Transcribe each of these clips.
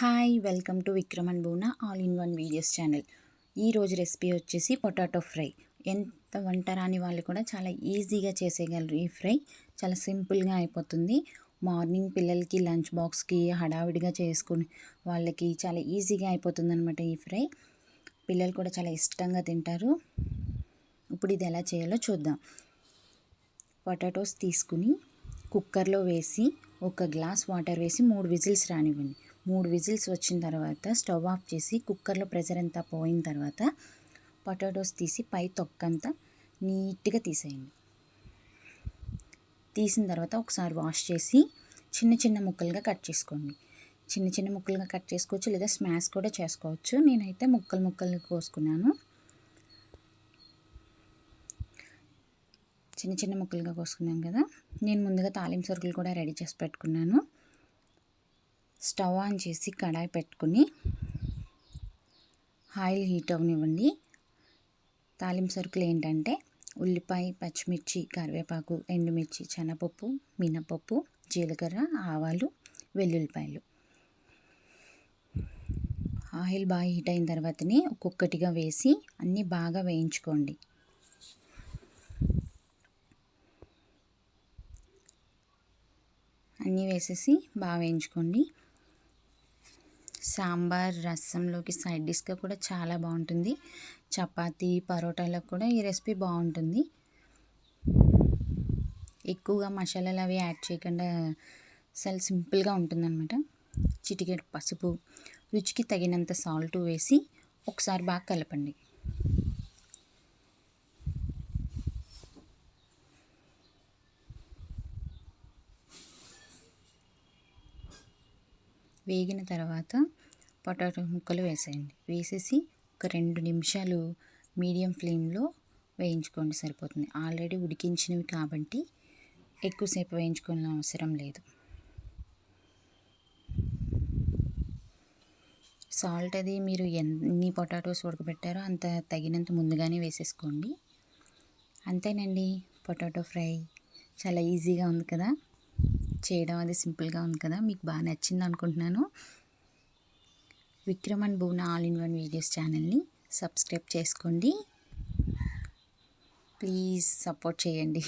Hi welcome to Vikram and Bhuvana all in one videos channel ఈరోజు recipe వచ్చేసి potato fry. ఎంత వంట రాని వాళ్ళు కూడా చాలా ఈజీగా చేసేయగలరు ఈ ఫ్రై. చాలా సింపుల్గా అయిపోతుంది. మార్నింగ్ పిల్లలకి లంచ్ బాక్స్కి హడావిడిగా చేసుకుని వాళ్ళకి చాలా ఈజీగా అయిపోతుంది అనమాట ఈ ఫ్రై. పిల్లలు కూడా చాలా ఇష్టంగా తింటారు. ఇప్పుడు ఇది ఎలా చేయాలో చూద్దాం. పొటాటోస్ తీసుకుని కుక్కర్లో వేసి ఒక గ్లాస్ వాటర్ వేసి మూడు విజిల్స్ రానివ్వండి. మూడు విజిల్స్ వచ్చిన తర్వాత స్టవ్ ఆఫ్ చేసి కుక్కర్లో ప్రెషర్ అంతా పోయిన తర్వాత పొటాటోస్ తీసి పై తొక్కంతా నీట్గా తీసేయండి. తీసిన తర్వాత ఒకసారి వాష్ చేసి చిన్న చిన్న ముక్కలుగా కట్ చేసుకోండి. చిన్న చిన్న ముక్కలుగా కట్ చేసుకోవచ్చు లేదా స్మాష్ కూడా చేసుకోవచ్చు. నేనైతే ముక్కలు ముక్కలు కోసుకున్నాను. చిన్న చిన్న ముక్కలుగా కోసుకున్నాను కదా. నేను ముందుగా తాలింపు సరుకులు కూడా రెడీ చేసి పెట్టుకున్నాను. స్టవ్ ఆన్ చేసి కడాయి పెట్టుకుని ఆయిల్ హీట్ అవనివ్వండి. తాలింపు సరుకులు ఏంటంటే ఉల్లిపాయ పచ్చిమిర్చి కరివేపాకు ఎండుమిర్చి శనగపప్పు మినపప్పు జీలకర్ర ఆవాలు వెల్లుల్లిపాయలు. ఆయిల్ బాగా హీట్ అయిన తర్వాతనే ఒక్కొక్కటిగా వేసి అన్నీ బాగా వేయించుకోండి. అన్నీ వేసేసి బాగా వేయించుకోండి. సాంబార్ రసంలోకి సైడ్ డిష్గా కూడా చాలా బాగుంటుంది. చపాతీ పరోటాలకు కూడా ఈ రెసిపీ బాగుంటుంది. ఎక్కువగా మసాలాలు అవి యాడ్ చేయకుండా చాలా సింపుల్గా ఉంటుందన్నమాట. చిటికెడు పసుపు రుచికి తగినంత సాల్ట్ వేసి ఒకసారి బాగా కలపండి. వేగిన తర్వాత పొటాటో ముక్కలు వేసేయండి. వేసేసి ఒక రెండు నిమిషాలు మీడియం ఫ్లేమ్లో వేయించుకోండి సరిపోతుంది. ఆల్రెడీ ఉడికించినవి కాబట్టి ఎక్కువసేపు వేయించుకోవాలని అవసరం లేదు. సాల్ట్ అది మీరు ఎన్ని పొటాటోస్ ఉడకబెట్టారో అంత తగినంత ముందుగానే వేసేసుకోండి. అంతేనండి పొటాటో ఫ్రై. చాలా ఈజీగా ఉంది కదా? చేయడం అది సింపుల్గా ఉంది కదా మీకు బాగా నచ్చింది అనుకుంటున్నాను. Vikram and Bhuvana all in one videos ఛానల్ని సబ్స్క్రైబ్ చేసుకోండి. ప్లీజ్ సపోర్ట్ చేయండి.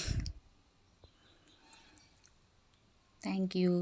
Thank you.